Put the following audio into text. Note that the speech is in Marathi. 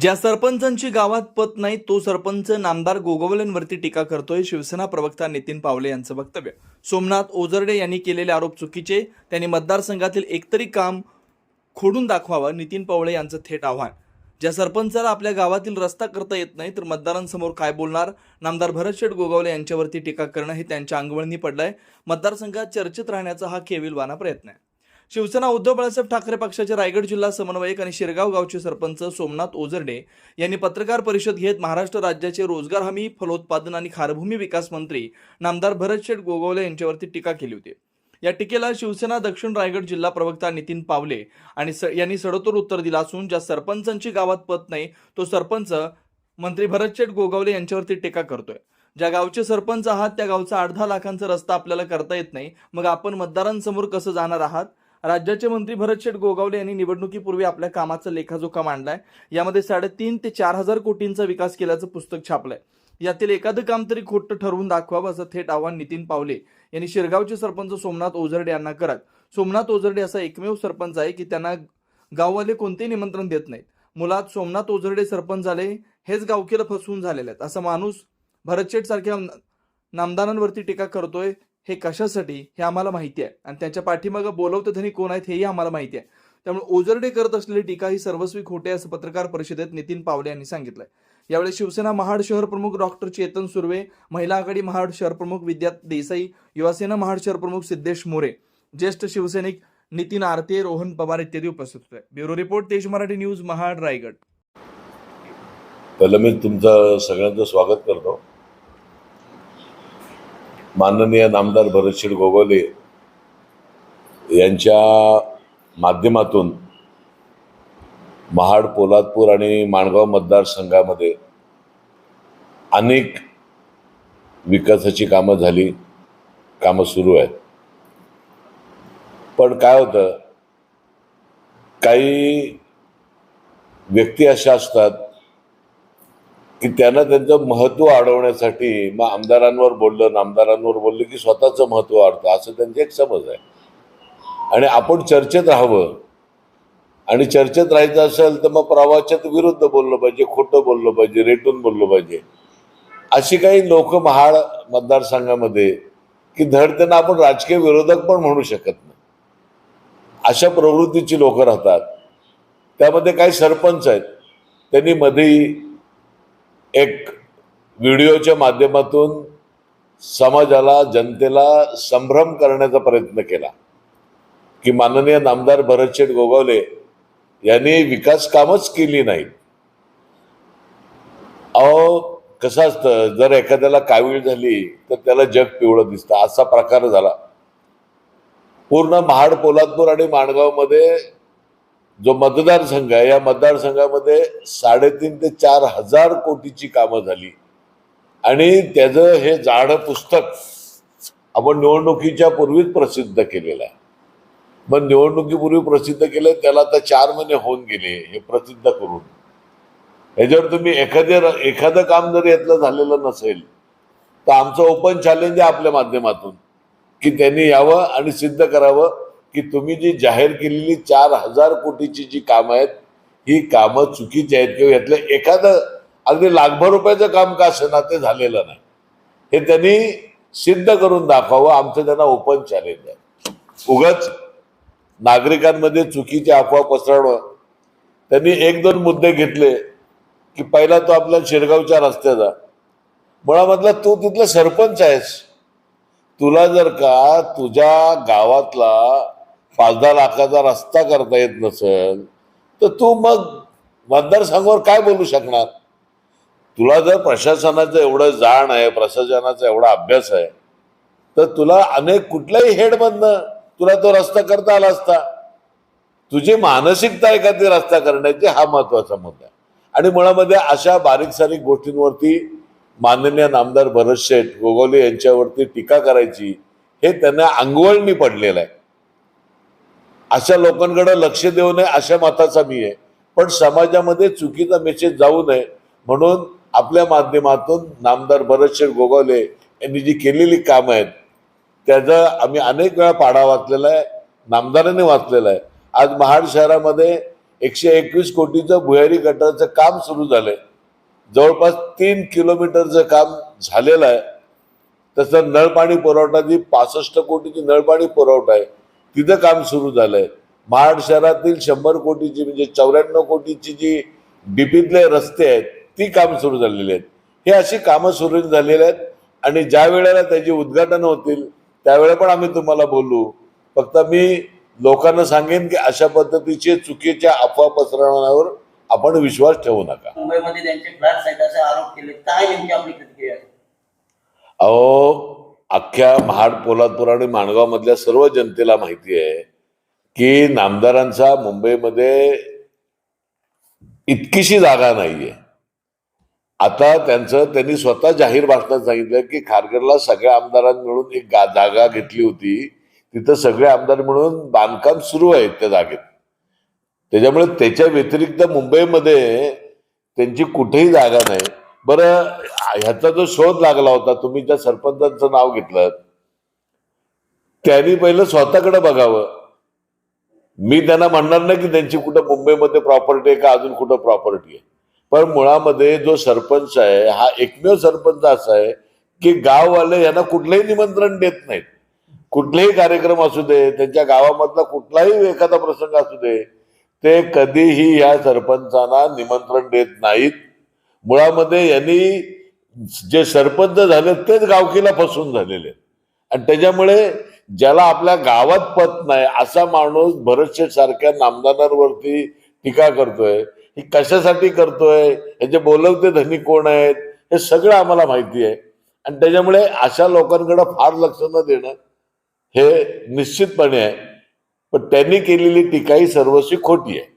ज्या सरपंचांची गावात पत नाही तो सरपंच नामदार गोगवलेंवरती टीका करतोय शिवसेना प्रवक्ता नितीन पावले यांचं वक्तव्य. सोमनाथ ओझरडे यांनी केलेले आरोप चुकीचे त्यांनी मतदारसंघातील एकतरी काम खोडून दाखवावं नितीन पावले यांचं थेट आव्हान. ज्या सरपंचाला आपल्या गावातील रस्ता करता येत नाही तर मतदारांसमोर काय बोलणार? नामदार भरतशेठ गोगावले यांच्यावरती टीका करणं हे त्यांच्या अंगवळणी पडलंय. मतदारसंघात चर्चेत राहण्याचा हा केविलवाना प्रयत्न आहे. शिवसेना उद्धव बाळासाहेब ठाकरे पक्षाचे रायगड जिल्हा समन्वयक आणि शिरगाव गावचे सरपंच सोमनाथ ओझरडे यांनी पत्रकार परिषद घेत महाराष्ट्र राज्याचे रोजगार हमी फलोत्पादन आणि खारभूमी विकास मंत्री नामदार भरतशेठ गोगावले यांच्यावरती टीका केली होती. या टीकेला शिवसेना दक्षिण रायगड जिल्हा प्रवक्ता नितीन पावले आणि यांनी सडोतोड उत्तर दिलं असून ज्या सरपंचांची गावात पत नाही तो सरपंच मंत्री भरतशेठ गोगावले यांच्यावरती टीका करतोय. ज्या गावचे सरपंच आहात त्या गावचा अर्धा लाखांचा रस्ता आपल्याला करता येत नाही. मग आपण मतदारांसमोर कसं जाणार आहात? राज्याचे मंत्री भरतशेठ गोगावले यांनी निवडणुकीपूर्वी आपल्या कामाचा लेखाजोखा मांडलाय. यामध्ये साडेतीन ते चार हजार कोटींचा विकास केल्याचं पुस्तक छापलंय. यातील एखादं काम तरी खोटं ठरवून दाखवावं असं थेट आव्हान नितीन पावले यांनी शिरगावचे सरपंच सोमनाथ ओझरडे यांना करत सोमनाथ ओझरडे असा एकमेव सरपंच आहे की त्यांना गाववाले कोणतेही निमंत्रण देत नाहीत. मुलात सोमनाथ ओझरडे सरपंच झाले हेच गावकीला फसवून झालेले आहेत. असा माणूस भरतशेठ सारख्या नामदारांवरती टीका करतोय हे कशासाठी? हे आम्हाला माहिती आहे. आणि त्यांच्या पाठीमागं बोलवतं धनी कोण आहेत हेही आम्हाला माहिती आहे. त्यामुळे ओझरडे करत असलेली टीका ही सर्वस्वी खोटे असं पत्रकार परिषदेत नितीन पावले यांनी सांगितलंय. यावेळी शिवसेना महाड शहर प्रमुख डॉक्टर चेतन सुर्वे महिला आघाडी महाड शहर प्रमुख विद्या देसाई युवासेना महाड शहर प्रमुख सिद्धेश मोरे ज्येष्ठ शिवसैनिक नितीन आरते रोहन पवार इत्यादी उपस्थित होते. ब्युरो रिपोर्ट तेज मराठी न्यूज महाड रायगड. पहिलं मी तुमचं सगळ्यांचं स्वागत करतो. माननीय नामदार भरतशीर गोगोले यांच्या माध्यमातून महाड पोलादपूर आणि माणगाव मतदारसंघामध्ये अनेक विकासाची कामं झाली कामं सुरू आहेत. पण काय होतं काही व्यक्ती अशा असतात की त्यांना त्यांचं महत्त्व अडवण्यासाठी मग आमदारांवर बोललं आमदारांवर बोललं की स्वतःचं महत्त्व वाढतं असं त्यांची एक समज आहे. आणि आपण चर्चेत राहावं. आणि चर्चेत राहायचं असेल तर मग प्रवाच्यात विरुद्ध बोललं पाहिजे खोटं बोललं पाहिजे रेटून बोललं पाहिजे. अशी काही लोक महाड मतदारसंघामध्ये की धड त्यांना आपण राजकीय विरोधक पण म्हणू शकत नाही. अशा प्रवृत्तीची लोक राहतात. त्यामध्ये काही सरपंच आहेत. त्यांनी मध्ये एक व्हिडिओच्या माध्यमातून समाजाला जनतेला संभ्रम करण्याचा प्रयत्न केला. की माननीय नामदार भरतशेठ गोगावले यांनी विकास कामच केली नाहीत. अहो कसं असतं जर एखाद्याला कावीळ झाली तर त्याला जग पिवळं दिसतं असा प्रकार झाला. पूर्ण महाड पोलादपूर आणि माणगावमध्ये जो मतदारसंघ आहे या मतदारसंघामध्ये साडेतीन ते चार हजार कोटीची कामं झाली. आणि त्याचं हे जाडं पुस्तक आपण निवडणुकीच्या पूर्वीच प्रसिद्ध केलेलं आहे. मग निवडणुकीपूर्वी प्रसिद्ध केलं त्याला आता चार महिने होऊन गेले हे प्रसिद्ध करून. ह्याच्यावर तुम्ही एखाद्या एखादं काम जर यातलं झालेलं नसेल तर आमचं ओपन चॅलेंज आहे आपल्या माध्यमातून की त्यांनी यावं आणि सिद्ध करावं. की तुम्ही जी जाहीर केलेली चार हजार कोटीची जी कामं आहेत ही कामं चुकीची आहेत किंवा यातलं एखादं अगदी लाखभर रुपयाचं काम का असेना ते झालेलं नाही. हे त्यांनी सिद्ध करून दाखवावं आमचं त्यांना ओपन चॅलेंज आहे. उगाच नागरिकांमध्ये चुकीची अफवा पसरवणं. त्यांनी एक दोन मुद्दे घेतले की पहिला तो आपल्या शिरगावच्या रस्त्याचा. मुळामधला तू तिथला सरपंच आहेस. तुला जर का तुझ्या गावातला पाच दहा लाखाचा रस्ता करता येत नसेल तर तू मग मतदारसंघावर काय बोलू शकणार? तुला जर प्रशासनाचं एवढं जाण आहे प्रशासनाचा एवढा अभ्यास आहे तर तुला अनेक कुठल्याही हेडमधनं तुला तो रस्ता करता आला असता. तुझी मानसिकता आहे का ती रस्ता करण्याची? हा महत्त्वाचा मुद्दा आहे. आणि मुळामध्ये अशा बारीक सारीक गोष्टींवरती माननीय नामदार भरत शेठ गोगोले यांच्यावरती टीका करायची हे त्यांना अंगवळणी पडलेलं आहे. अशा लोकांकडे लक्ष देऊ नये अशा मताचा मी आहे. पण समाजामध्ये चुकीचा मेसेज जाऊ नये म्हणून आपल्या माध्यमातून नामदार भरतशेठ गोगावले यांनी जी केलेली कामं आहेत त्याचा आम्ही अनेक वेळा पाढा वाचलेला आहे नामदाराने वाचलेला आहे. आज महाड शहरामध्ये एकशे एकवीस कोटीचं भुयारी गटाचं काम सुरू झालंय. जवळपास तीन किलोमीटरचं काम झालेलं आहे. तसं नळपाणी पुरवठा जी पासष्ट कोटीची नळपाणी पुरवठा आहे तिथं काम सुरू झालंय. महाड शहरातील शंभर कोटीची म्हणजे चौऱ्याण्णव कोटीची जी डीपीतले रस्ते आहेत ती काम सुरू झालेली आहेत. हे अशी कामं सुरू झालेली आहेत आणि ज्या वेळेला त्याची उद्घाटन होतील त्यावेळेला पण आम्ही तुम्हाला बोलू. फक्त मी लोकांना सांगेन की अशा पद्धतीचे चुकीच्या अफवा पसरवण्यावर आपण विश्वास ठेवू नका. मुंबईमध्ये त्यांचे फ्लॅट्स आहेत असे आरोप केले काय नेमकी आपली प्रतिक्रिया आहे? अहो अख्ख्या महाड पोलादपूर आणि माणगाव मधल्या सर्व जनतेला माहिती आहे की नामदारांचा मुंबईमध्ये इतकीशी जागा नाहीये. आता त्यांचं त्यांनी स्वतः जाहीर भाषणात सांगितलं की खारगडला सगळ्या आमदारांनी मिळून एक जागा घेतली होती. तिथं सगळे आमदार मिळून बांधकाम सुरू आहे त्या जागेत. त्याच्यामुळे त्याच्या व्यतिरिक्त मुंबईमध्ये त्यांची कुठेही जागा नाही. बरं ह्याचा जो शोध लागला होता तुम्ही ज्या सरपंचांचं नाव घेतलं त्यांनी पहिलं स्वतःकडे बघावं. मी त्यांना म्हणणार नाही की त्यांची कुठं मुंबईमध्ये प्रॉपर्टी आहे का अजून कुठं प्रॉपर्टी आहे. पण मुळामध्ये जो सरपंच आहे हा एकमेव सरपंच असा आहे की गाववाले यांना कुठलंही निमंत्रण देत नाहीत. कुठलेही कार्यक्रम असू दे त्यांच्या गावामधला कुठलाही एखादा प्रसंग असू दे ते कधीही या सरपंचांना निमंत्रण देत नाहीत. मुळामध्ये यांनी जे सरपंच झाले तेच गावकीला फसून झालेले. आहेत. आणि त्याच्यामुळे ज्याला आपल्या गावात पत नाही असा माणूस भरतशेठ सारख्या नामदारांवरती टीका करतोय. ही कशासाठी करतोय? याचे बोलवते धनी कोण आहेत? हे सगळं आम्हाला माहिती आहे. आणि त्याच्यामुळे अशा लोकांकडे फार लक्ष न देणं हे निश्चितपणे आहे. पण त्यांनी केलेली टीका ही सर्वस्वी खोटी आहे.